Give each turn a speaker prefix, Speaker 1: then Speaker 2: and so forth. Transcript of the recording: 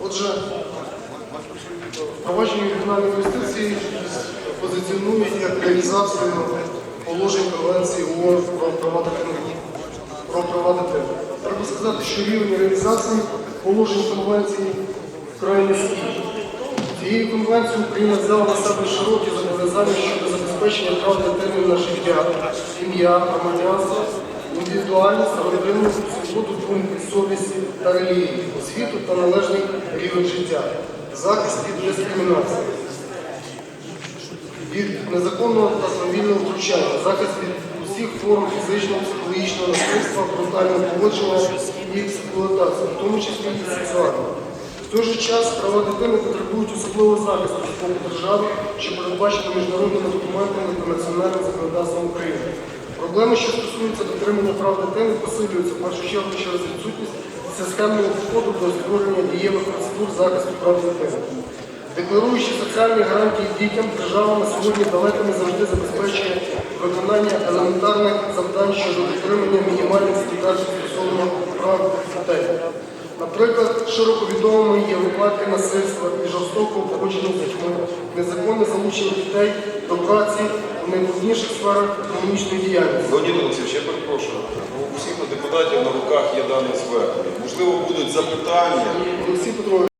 Speaker 1: Отже, впровадження регіональної юстиції позиціонують як реалізацію положень Конвенції ООН про права дитини. Про права дитини. Треба сказати, що рівень реалізації положень конвенції вкрай низький. Цією конвенцією Україна взяла на себе широкі зобов'язання щодо забезпечення прав дитини на життя, ім'я, громадянство, індивідуальність, родину, свободу та релігії, освіту та належний рівень життя, захист від дискримінації, від незаконного та самовільного втручання, захист від усіх форм фізичного, психологічного насильства, брутального поводження і експлуатації, в тому числі і сексуального. В той же час права дитини потребують особливого захисту з боку держави, що передбачено міжнародними документами та національним законодавством України. Проблеми, що стосуються дотримання прав дитини, посилюються в першу чергу через відсутність системного підходу до створення дієвих процедур захисту прав дитини. Декларуючи соціальні гарантії дітям, держава на сьогодні далеко не завжди забезпечує виконання елементарних завдань щодо дотримання мінімальних стандартів стосовно прав дітей. Наприклад, широко відомими є випадки насильства і жорстокого поводження з дітьми, незаконне залучення дітей до праці у найважніших сферах економічної діяльності.
Speaker 2: Леонід Олексійович, я перепрошую. Депутатів на руках є дане звернення. Можливо, будуть запитання.